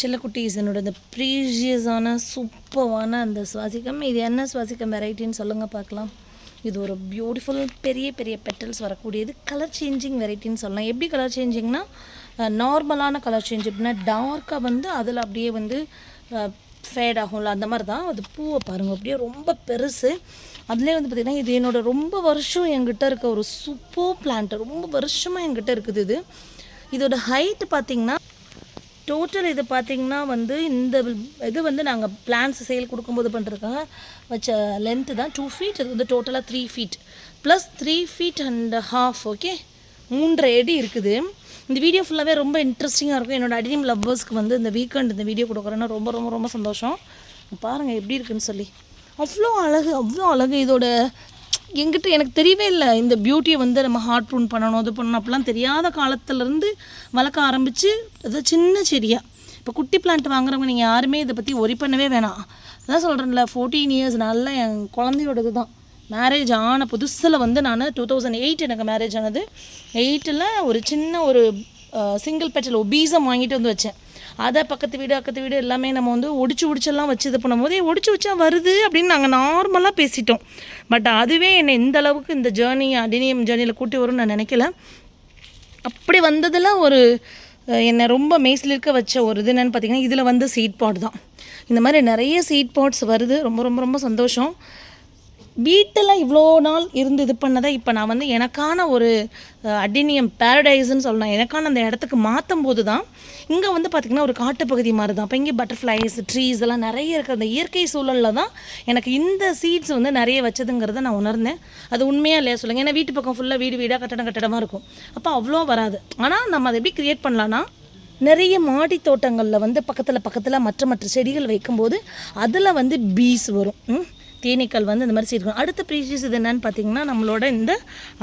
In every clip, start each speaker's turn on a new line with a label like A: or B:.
A: செல்லக்குட்டீஸ் என்னோட இந்த ப்ரீஷியஸான சூப்பரான அந்த சுவாசிக்கம். இது என்ன சுவாசிக்கம்? வெரைட்டின்னு சொல்லுங்கள் பார்க்கலாம். இது ஒரு பியூட்டிஃபுல் பெரிய பெரிய பெட்டல்ஸ் வரக்கூடியது. கலர் சேஞ்சிங் வெரைட்டின்னு சொல்லலாம். எப்படி கலர் சேஞ்சிங்னா நார்மலான கலர் சேஞ்ச் எப்படின்னா டார்க்காக வந்து அதில் அப்படியே வந்து ஃபேட் ஆகும்ல அந்த மாதிரி தான் அது பூவை பாருங்கள் அப்படியே ரொம்ப பெருசு. அதுலேயே வந்து பார்த்திங்கன்னா இது என்னோட ரொம்ப வருஷம் என்கிட்ட இருக்க ஒரு சூப்பர் பிளான்ட் ரொம்ப வருஷமாக என்கிட்ட இருக்குது இது. இதோட ஹைட்டு பார்த்திங்கன்னா டோட்டல் இது பார்த்திங்கன்னா வந்து இந்த இது வந்து நாங்கள் பிளான்ஸ் சேல் கொடுக்கும்போது பண்ணுறதுக்காக வச்ச லென்த்து தான் டூ ஃபீட் இது வந்து டோட்டலாக three feet plus three feet and half okay மூன்றரை அடி இருக்குது. இந்த வீடியோ ஃபுல்லாகவே ரொம்ப இன்ட்ரெஸ்டிங்காக இருக்கும். என்னோட அடினியம் லவ்வர்ஸ்க்கு வந்து இந்த வீக்கெண்ட் இந்த வீடியோ கொடுக்குறேன்னா ரொம்ப ரொம்ப ரொம்ப சந்தோஷம். பாருங்கள் எப்படி இருக்குன்னு சொல்லி. அவ்வளோ அழகு அவ்வளோ அழகு இதோட எங்கிட்ட எனக்கு தெரியவே இல்லை. இந்த பியூட்டியை வந்து நம்ம ஹார்ட் ப்ரூன் பண்ணணும் இது பண்ணணும் அப்படிலாம் தெரியாத காலத்துலேருந்து வளர்க்க ஆரம்பித்து அது சின்ன செடியாக இப்போ குட்டி பிளான்ட் வாங்குறவங்க நீங்கள் யாருமே இதை பற்றி ஒரி பண்ணவே வேணாம். அதான் சொல்கிறேன்ல ஃபோர்டீன் இயர்ஸ் நல்லா என் குழந்தையோடது தான். மேரேஜ் ஆன புதுசில் வந்து நான் டூ தௌசண்ட் எயிட் எனக்கு மேரேஜ் ஆனது. எயிட்டில் ஒரு சின்ன ஒரு சிங்கிள் பெட்டல் ஒபீசம் வாங்கிட்டு வந்து வச்சேன். அதை பக்கத்து வீடு அக்கத்து வீடு எல்லாமே நம்ம வந்து ஒடிச்சு ஒடிச்செல்லாம் வச்சு இது பண்ணும்போது ஒடிச்சு வச்சா வருது அப்படின்னு நாங்கள் நார்மலாக பேசிட்டோம். பட் அதுவே என்னை இந்த அளவுக்கு இந்த ஜேர்னி அடினியம் ஜேர்னியில் கூட்டி வரும்னு நான் நினைக்கல. அப்படி வந்ததில் ஒரு என்னை ரொம்ப மெய்சில் இருக்க வச்ச ஒரு இது என்னென்னு பார்த்தீங்கன்னா இதில் வந்து சீட் பாட் தான். இந்த மாதிரி நிறைய சீட் பாட்ஸ் வருது. ரொம்ப ரொம்ப ரொம்ப சந்தோஷம். வீட்டில் இவ்வளோ நாள் இருந்து இது பண்ணதை இப்போ நான் வந்து எனக்கான ஒரு அடினியம் பேரடைஸ்ன்னு சொல்லலாம். எனக்கான அந்த இடத்துக்கு மாற்றும் போது தான் இங்கே வந்து பார்த்திங்கன்னா ஒரு காட்டுப்பகுதி மாதிரி தான் இப்போ இங்கே பட்டர்ஃப்ளைஸ் ட்ரீஸ் எல்லாம் நிறைய இருக்கிற அந்த இயற்கை சூழலில் தான் எனக்கு இந்த சீட்ஸ் வந்து நிறைய வச்சதுங்கிறத நான் உணர்ந்தேன். அது உண்மையாக இல்லையா சொல்லுங்கள் ஏன்னா வீட்டு பக்கம் ஃபுல்லாக வீடு வீடாக கட்டடம் கட்டடமாக இருக்கும். அப்போ அவ்வளோ வராது. ஆனால் நம்ம அதை எப்படி க்ரியேட் பண்ணலான்னா நிறைய மாடி தோட்டங்களில் வந்து பக்கத்தில் பக்கத்தில் மற்ற மற்ற செடிகள் வைக்கும்போது அதில் வந்து பீஸ் வரும். ம்? தேனீக்கள் வந்து இந்த மாதிரி சீட் அடுத்த ப்ரீசியஸ் இது என்னன்னு பார்த்தீங்கன்னா நம்மளோட இந்த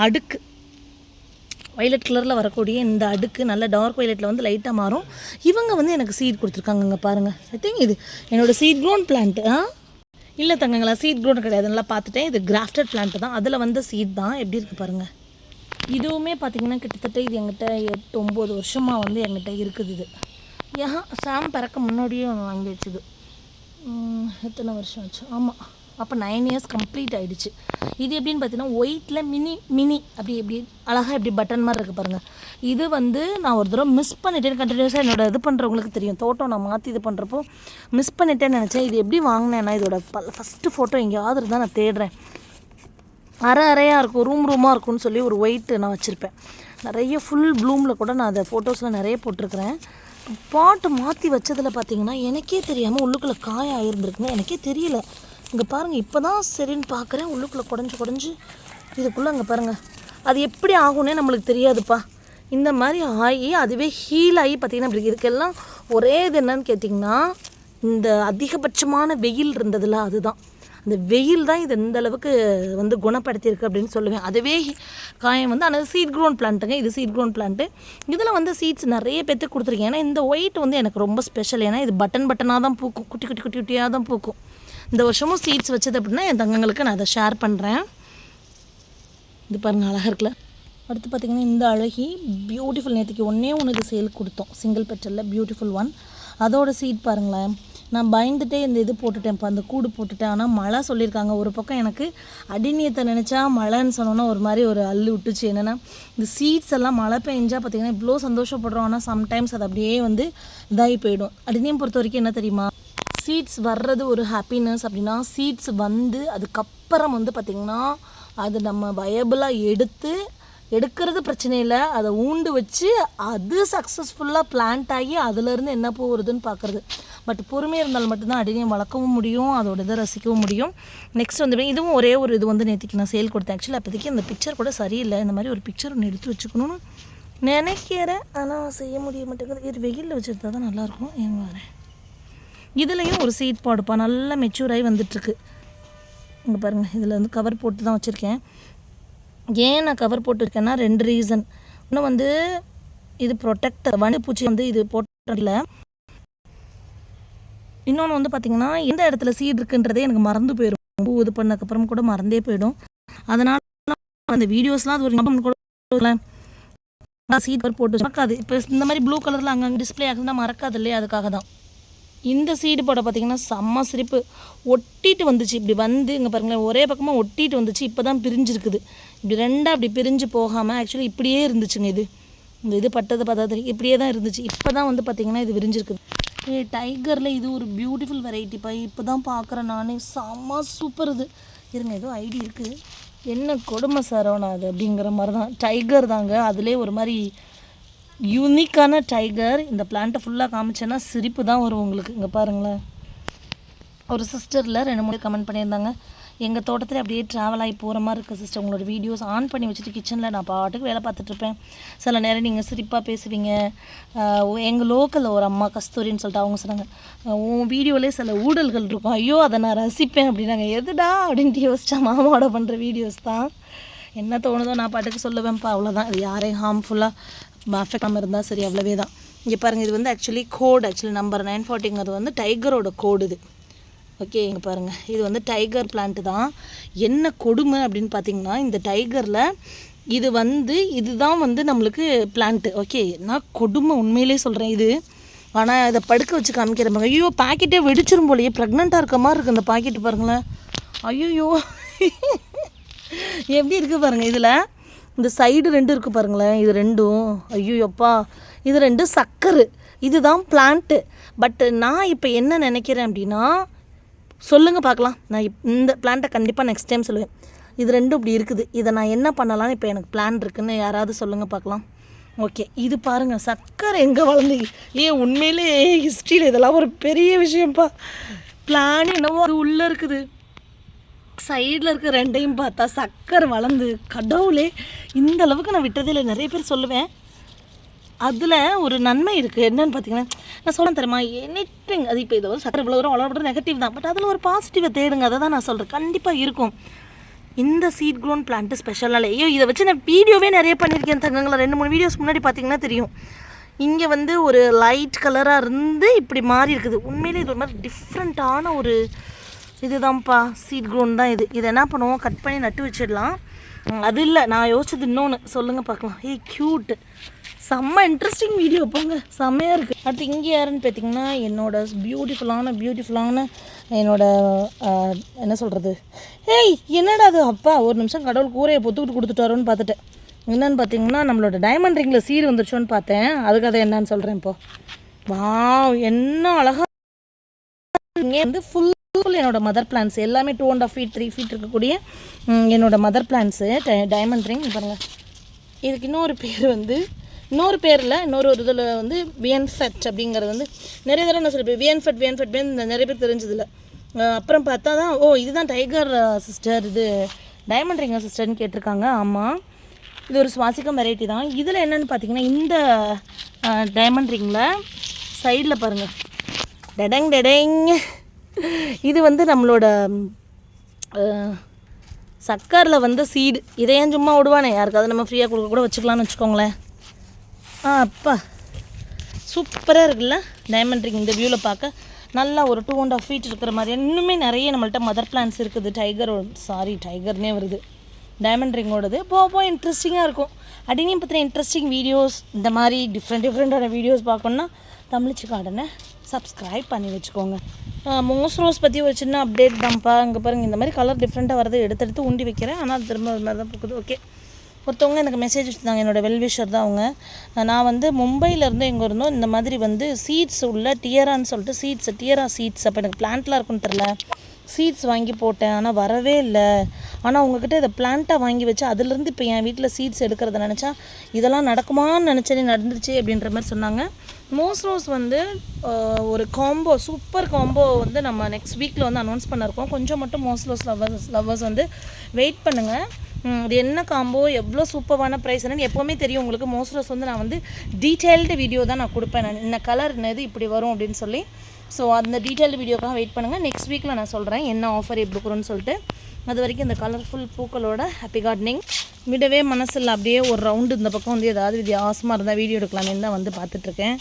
A: அடுக்கு. வைலட் கலரில் வரக்கூடிய இந்த அடுக்கு நல்ல டார்க் வைலட்டில் வந்து லைட்டாக மாறும். இவங்க வந்து எனக்கு சீட் கொடுத்துருக்காங்க இங்கே பாருங்கள் ஐ திங்க் இது என்னோட சீட் க்ரோன் பிளான்ட்டு ஆ? இல்லை தங்கங்களா சீட் க்ரோன் கிடையாது. நல்லா பார்த்துட்டேன். இது கிராஃப்டட் பிளான்ட் தான். அதில் வந்து சீட் தான். எப்படி இருக்குது பாருங்கள் இதுவுமே பார்த்தீங்கன்னா கிட்டத்தட்ட இது எங்கிட்ட எட்டு ஒம்பது வருஷமாக வந்து எங்கிட்ட இருக்குது இது. ஏன் சாம் பிறக்க முன்னாடியே வாங்கி வச்சுது. எத்தனை வருஷம் ஆச்சு? ஆமாம் அப்போ நைன் இயர்ஸ் கம்ப்ளீட் ஆகிடுச்சு இது எப்படின்னு பார்த்தீங்கன்னா ஒயிட்டில் மினி மினி அப்படி எப்படி அழகாக இப்படி பட்டன் மாதிரி இருக்குது பாருங்கள் இது வந்து நான் ஒரு தடவை மிஸ் பண்ணிட்டேன். கண்டினியூஸாக என்னோட இது பண்ணுறவங்களுக்கு தெரியும். தோட்டம் நான் மாற்றி இது பண்ணுறப்போ மிஸ் பண்ணிட்டேன்னு நினச்சேன். இது எப்படி வாங்கினேன்னா இதோட ஃபஸ்ட்டு ஃபோட்டோ எங்கேயாவது இருந்தால் நான் தேடுறேன். அரை அறையாக இருக்கும் ரூம் ரூமாக இருக்கும்னு சொல்லி ஒரு ஒயிட் நான் வச்சுருப்பேன். நிறைய ஃபுல் ப்ளூமில் கூட நான் அதை ஃபோட்டோஸில் நிறைய போட்டிருக்கிறேன். பாட்டு மாற்றி வச்சதில் பார்த்தீங்கன்னா எனக்கே தெரியாமல் உள்ளுக்குள்ளே காய ஆயிருந்துருக்குன்னு எனக்கே தெரியல. இங்கே பாருங்கள் இப்போ தான் சரின்னு பார்க்குறேன் உள்ளுக்குள்ளே குடஞ்சி குடஞ்சி இதுக்குள்ளே அங்கே பாருங்கள் அது எப்படி ஆகும்னே நம்மளுக்கு தெரியாதுப்பா. இந்த மாதிரி ஆகி அதுவே ஹீல் ஆகி பார்த்தீங்கன்னா இப்படி இதுக்கெல்லாம் ஒரே இது என்னன்னு கேட்டிங்கன்னா இந்த அதிகபட்சமான வெயில் இருந்ததுல அதுதான். அந்த வெயில் தான் இது இந்த அளவுக்கு வந்து குணப்படுத்தியிருக்கு அப்படின்னு சொல்லுவேன். அதுவே காயம் வந்து ஆனால் சீட் க்ரோன் பிளான்ட்டுங்க இது சீட் க்ரோன் பிளான்ட்டு இதில் வந்து சீட்ஸ் நிறைய பேர்த்துக்கு கொடுத்துருக்கேன். ஏன்னா இந்த ஒயிட் வந்து எனக்கு ரொம்ப ஸ்பெஷல் ஏன்னா இது பட்டன் பட்டனாக தான் பூக்கும். குட்டி குட்டி குட்டி குட்டியாக தான் பூக்கும். இந்த வருஷமும் சீட்ஸ் வச்சது அப்படின்னா என் தங்கங்களுக்கு நான் அதை ஷேர் பண்ணுறேன் இது பாருங்கள் அழகாக இருக்குல்ல. அடுத்து பார்த்தீங்கன்னா இந்த அழகி பியூட்டிஃபுல் நேற்றுக்கு ஒன்றே ஒன்றுக்கு சேல் கொடுத்தோம். சிங்கிள் பெட்டலில் பியூட்டிஃபுல் ஒன் அதோட சீட் பாருங்களேன். நான் பயந்துட்டே இந்த இது போட்டுட்டேன்ப்பா அந்த கூடு போட்டுட்டேன். ஆனால் மழை சொல்லியிருக்காங்க. ஒரு பக்கம் எனக்கு அடிநியத்தை நினச்சா மழைன்னு சொன்னோன்னா ஒரு மாதிரி ஒரு அள்ளு விட்டுச்சு. என்னென்னா இந்த சீட்ஸ் எல்லாம் மழை பெஞ்சா பார்த்தீங்கன்னா இவ்வளோ சந்தோஷப்படுறோம். ஆனால் சம்டைம்ஸ் அது அப்படியே வந்து இதாகி போயிடும். அடிநியம் பொறுத்த வரைக்கும் என்ன தெரியுமா? சீட்ஸ் வர்றது ஒரு ஹாப்பினஸ் அப்படின்னா சீட்ஸ் வந்து அதுக்கப்புறம் வந்து பார்த்திங்கன்னா அது நம்ம வயபிளாக எடுத்து எடுக்கிறது பிரச்சனை இல்லை. அதை ஊண்டு வச்சு அது சக்ஸஸ்ஃபுல்லாக பிளான்ட் ஆகி அதுலேருந்து என்ன போகிறதுன்னு பார்க்குறது. பட் பொறுமையாக இருந்தால் மட்டும்தான் அடினையும் வளர்க்கவும் முடியும் அதோட இதை ரசிக்கவும் முடியும். நெக்ஸ்ட் வந்து இதுவும் ஒரே ஒரு இது வந்து நேற்றுக்கு நான் சேல் கொடுத்தேன். ஆக்சுவலி அப்போதைக்கு அந்த பிக்சர் கூட சரியில்லை. இந்த மாதிரி ஒரு பிக்சர் ஒன்று எடுத்து வச்சுக்கணும்னு நினைக்கிறேன். ஆனால் செய்ய முடிய மாட்டேங்குது. இது வெயிலில் வச்சுருந்தா தான் நல்லாயிருக்கும் ஏங்க வரேன்? இதுலேயும் ஒரு சீட் பாடுப்பா. நல்லா மெச்சூர் ஆகி வந்துட்டுருக்கு. இங்கே பாருங்கள் இதில் வந்து கவர் போட்டு தான் வச்சுருக்கேன். ஏன் நான் கவர் போட்டிருக்கேன்னா ரெண்டு ரீசன் இன்னும் வந்து இது ப்ரொடெக்டர் வனிப்பூச்சி வந்து இது போட்டதில்ல இன்னொன்று வந்து பார்த்திங்கன்னா எந்த இடத்துல சீட் இருக்குன்றதே எனக்கு மறந்து போயிடும் பூ இது பண்ணக்கப்புறம் கூட மறந்தே போயிடும். அதனால் அந்த வீடியோஸ்லாம் அது ஒரு ஞாபகம் கூட சீட் போட்டு மறக்காது. இப்போ இந்த மாதிரி ப்ளூ கலரில் அங்கங்கே டிஸ்ப்ளே ஆகுதுன்னா மறக்காது இல்லையா? அதுக்காக தான் இந்த சீடு போட பார்த்தீங்கன்னா செம்ம சிரிப்பு. ஒட்டிட்டு வந்துச்சு. இப்படி வந்து இங்கே பாருங்களேன் ஒரே பக்கமாக ஒட்டிட்டு வந்துச்சு. இப்போ தான் பிரிஞ்சிருக்குது. இப்படி ரெண்டாக அப்படி பிரிஞ்சு போகாமல் ஆக்சுவலி இப்படியே இருந்துச்சுங்க இது. இந்த இது பட்டது பார்த்தா தெரியும் இப்படியே தான் இருந்துச்சு. இப்போ தான் வந்து பார்த்திங்கன்னா இது விரிஞ்சிருக்குது. ஏ டைகரில் இது ஒரு பியூட்டிஃபுல் வெரைட்டிப்பா இப்போ தான் பார்க்குறேன் நானே. செம்ம சூப்பர் இது. இருங்க ஏதோ ஐடி இருக்குது என்ன கொடுமை சரவணா அது அப்படிங்கிற மாதிரி தான் டைகர் தாங்க. அதிலே ஒரு மாதிரி யூனிக்கான டைகர் இந்த பிளான்ட்டை ஃபுல்லாக காமிச்சேன்னா சிரிப்பு தான் வரும் உங்களுக்கு. இங்கே பாருங்களேன். ஒரு சிஸ்டரில் ரெண்டு மூணு கமெண்ட் பண்ணியிருந்தாங்க. எங்கள் தோட்டத்தில் அப்படியே ட்ராவல் ஆகி போகிற மாதிரி இருக்குது சிஸ்டர் உங்களோட வீடியோஸ் ஆன் பண்ணி வச்சுட்டு கிச்சனில் நான் பாட்டுக்கு வேலை பார்த்துட்ருப்பேன் சில நேரம் நீங்கள் சிரிப்பாக பேசுவீங்க. எங்கள் லோக்கலில் ஒரு அம்மா கஸ்தூரின்னு சொல்லிட்டு அவங்க சொன்னாங்க. உன் வீடியோலேயே சில ஊடல்கள் இருக்கும். ஐயோ அதை நான் ரசிப்பேன் அப்படின்னாங்க. எதுடா அப்படின்ட்டு யோசிச்சா மாமாவோட பண்ணுற வீடியோஸ் தான். என்ன தோணுதோ நான் பாட்டுக்கு சொல்லுவேன்ப்பா. அவ்வளோதான் அது யாரையும் ஹார்ம்ஃபுல்லாக அஃபெக்ட் ஆகாமல் இருந்தால் சரி அவ்வளவே தான் இங்கே பாருங்கள் இது வந்து ஆக்சுவலி கோடு ஆக்சுவலி நம்பர் நைன் ஃபார்ட்டிங்கிறது வந்து டைகரோட கோடு இது. ஓகே இங்கே பாருங்கள் இது வந்து டைகர் பிளான்ட்டு தான். என்ன கொடுமை அப்படின்னு பார்த்தீங்கன்னா இந்த டைகரில் இது வந்து இதுதான் வந்து நம்மளுக்கு பிளான்ட்டு ஓகே நான் கொடுமை உண்மையிலே சொல்கிறேன் இது. ஆனால் இதை படுக்க வச்சு காமிக்கிறேன் ஐயோ பாக்கெட்டே வெடிச்சிரும் போலயே. ப்ரெக்னெண்ட்டாக இருக்க மாதிரி இருக்குது இந்த பாக்கெட்டு பாருங்களேன். ஐயோ எப்படி இருக்குது பாருங்கள் இதில்? இந்த சைடு ரெண்டு இருக்குது பாருங்களேன். இது ரெண்டும். ஐயோப்பா இது ரெண்டு சக்கரு. இதுதான் பிளான்ட்டு பட் நான் இப்போ என்ன நினைக்கிறேன் அப்படின்னா சொல்லுங்கள் பார்க்கலாம். நான் இப் இந்த பிளான்ட்டை கண்டிப்பாக நெக்ஸ்ட் டைம் சொல்லுவேன். இது ரெண்டும் இப்படி இருக்குது. இதை நான் என்ன பண்ணலாம்னு இப்போ எனக்கு பிளான் இருக்குன்னு யாராவது சொல்லுங்கள் பார்க்கலாம். ஓகே இது பாருங்கள் சக்கரை எங்கே வளர்ந்து ஏன் உண்மையிலே ஹிஸ்ட்ரியில் இதெல்லாம் ஒரு பெரிய விஷயம்ப்பா. பிளான் என்னவோ அது உள்ளே இருக்குது. சைடில் இருக்க ரெண்டையும் பார்த்தா சக்கரை வளர்ந்து. கடவுளே இந்த அளவுக்கு நான் விட்டதே இல்லை. நிறைய பேர் சொல்லுவேன். அதில் ஒரு நன்மை இருக்குது என்னன்னு பார்த்தீங்கன்னா நான் சொல்ல தெரியுமா? எனித்திங் அது இப்போ இதை சக்கரை இவ்வளோ தூரம் வளர்றது நெகட்டிவ் தான். பட் அதில் ஒரு பாசிட்டிவை தேடுங்க. அதை தான் நான் சொல்கிறேன் கண்டிப்பாக இருக்கும். இந்த சீட் க்ரோன் பிளான்ட்டு ஸ்பெஷலாக ஐயோ இதை வச்சு நான் வீடியோவே நிறைய பண்ணியிருக்கேன் தங்கங்களை. ரெண்டு மூணு வீடியோஸ் முன்னாடி பார்த்தீங்கன்னா தெரியும். இங்கே வந்து ஒரு லைட் கலராக இருந்து இப்படி மாறி இருக்குது. உண்மையிலே இது ஒரு மாதிரி டிஃப்ரெண்ட்டான ஒரு இதுதான்ப்பா சீட் க்ரோன் தான் இது. இதை என்ன பண்ணுவோம்? கட் பண்ணி நட்டு வச்சிடலாம். அது இல்லை நான் யோசிச்சது இன்னொன்று சொல்லுங்கள் பார்க்கலாம். ஏய் க்யூட் செம்ம இன்ட்ரெஸ்டிங் வீடியோ போங்க செம்மையாக இருக்குது அடுத்து இங்கே யாருன்னு பார்த்தீங்கன்னா என்னோட பியூட்டிஃபுல்லான பியூட்டிஃபுல்லான என்னோட என்ன சொல்கிறது ஏய் என்னடா அது? அப்பா ஒரு நிமிஷம் கடவுள் கூரையை பொத்துக்கிட்டு கொடுத்துட்டாரோன்னு பார்த்துட்டேன். என்னன்னு பார்த்தீங்கன்னா நம்மளோட டைமண்ட் ரிங்கில் சீர் வந்துருச்சோன்னு பார்த்தேன். அதுக்கு அதை என்னன்னு சொல்கிறேன் இப்போ. வாவ் என்ன அழகா இங்கே வந்து ஃபுல் என்னோட மதர் பிளான்ஸ் எல்லாமே two and half feet three feet இருக்கக்கூடிய என்னோடய என்னோட மதர் பிளான்ஸு டைமண்ட் ரிங் பாருங்கள் இதுக்கு இன்னொரு பேர் வந்து இன்னொரு பேரில் இன்னொரு ஒரு இதில் வந்து வியன்ஃபெட் அப்படிங்கிறது வந்து நிறைய தடவை நான் சொல்லிப்பேன். வியன்ஃபெட் வியன்ஃபெட் நிறைய பேர் தெரிஞ்சதில்ல. அப்புறம் பார்த்தா தான் ஓ இதுதான் டைகர் சிஸ்டர் இது டைமண்ட் ரிங்கர் சிஸ்டர்னு கேட்டிருக்காங்க. ஆமாம் இது ஒரு சுவாசிக்கம் வெரைட்டி தான். இதில் என்னென்னு பார்த்தீங்கன்னா இந்த டைமண்ட் ரிங்கில் சைடில் பாருங்கள் டெடங் டெடங். இது வந்து நம்மளோட சக்கரில் வந்து சீடு இதையும் சும்மா விடுவானே? யாருக்காவது நம்ம ஃப்ரீயாக கொடுக்க கூட வச்சுக்கலாம்னு வச்சுக்கோங்களேன். ஆ அப்பா. சூப்பராக இருக்குல்ல? டைமண்ட் ரிங் இந்த வியூவில் பார்க்க. நல்லா ஒரு டூ அண்ட் ஆஃப் ஃபீட் இருக்கிற மாதிரி. இன்னுமே நிறைய நம்மள்ட்ட மதர் பிளான்ஸ் இருக்குது. டைகர் சாரி டைகர்னே வருது. டைமண்ட் ரிங்கோடது போக போக இன்ட்ரெஸ்டிங்காக இருக்கும். அடினையும் பற்றின இன்ட்ரெஸ்டிங் வீடியோஸ் இந்த மாதிரி டிஃப்ரெண்ட் டிஃப்ரெண்ட்டான வீடியோஸ் பார்க்கணுன்னா தமிழ்ச்சி கார்டனை சப்ஸ்கிரைப் பண்ணி வச்சுக்கோங்க. மோஸ் ரோஸ் பற்றி ஒரு சின்ன அப்டேட் தான்ப்பா. இங்கே பாருங்கள் இந்த மாதிரி கலர் டிஃப்ரெண்ட்டாக வரது எடுத்து எடுத்து உண்டி வைக்கிறேன். ஆனால் அது திரும்ப அது மாதிரி தான் போகுது ஓகே ஒருத்தவங்க எனக்கு மெசேஜ் வச்சுருந்தாங்க என்னோடய வெல்விஷர் தான் அவங்க. நான் வந்து மும்பையிலேருந்து எங்கே இருந்தோம். இந்த மாதிரி வந்து சீட்ஸ் உள்ள டியரான்னு சொல்லிட்டு சீட்ஸ் டியரா சீட்ஸ் அப்போ எனக்கு பிளான்ட்லாம் இருக்குன்னு தெரில. சீட்ஸ் வாங்கி போட்டேன். ஆனால் வரவே இல்லை. ஆனால் உங்ககிட்ட இதை பிளான்ட்டாக வாங்கி வச்சு அதுலேருந்து இப்போ என் வீட்டில் சீட்ஸ் எடுக்கிறத நினச்சா இதெல்லாம் நடக்குமான்னு நினச்சேனே. நடந்துச்சு அப்படின்ற மாதிரி சொன்னாங்க. மோஸ் ரோஸ் வந்து ஒரு காம்போ சூப்பர் காம்போ வந்து நம்ம நெக்ஸ்ட் வீக்கில் வந்து அனௌன்ஸ் பண்ண இருக்கோம் கொஞ்சம் மட்டும் மோஸ் ரோஸ் லவ்வர்ஸ் லவ்வர்ஸ் வந்து வெயிட் பண்ணுங்கள் இது என்ன காம்போ எவ்வளோ சூப்பரான ப்ரைஸ் எப்போவுமே தெரியும் உங்களுக்கு. மோஸ்ட் ரோஸ் வந்து நான் வந்து டீட்டெயில்டு வீடியோ தான் நான் கொடுப்பேன். நான் இந்த கலர் என்னது இப்படி வரும் அப்படின்னு சொல்லி. ஸோ அந்த டீட்டெயில் வீடியோக்காக வெயிட் பண்ணுங்கள் நெக்ஸ்ட் வீக்கில் நான் சொல்கிறேன் என்ன ஆஃபர் எப்படி கொடுக்குறோன்னு சொல்லிட்டு. அது வரைக்கும் இந்த கலர்ஃபுல் பூக்களோட ஹாப்பி கார்டனிங் விடவே மனசில் அப்படியே ஒரு ரவுண்டு இந்த பக்கம் வந்து ஏதாவது வித்தியாசமாக இருந்தால் வீடியோ எடுக்கலாமேன்னு தான் வந்து பார்த்துட்ருக்கேன்.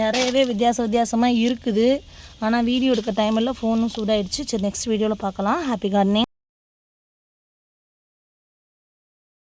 A: நிறையவே வித்தியாச வித்தியாசமாக இருக்குது. ஆனால் வீடியோ எடுக்க டைமில் ஃபோனும் சூடாயிடுச்சு. சரி நெக்ஸ்ட் வீடியோவில் பார்க்கலாம். Happy gardening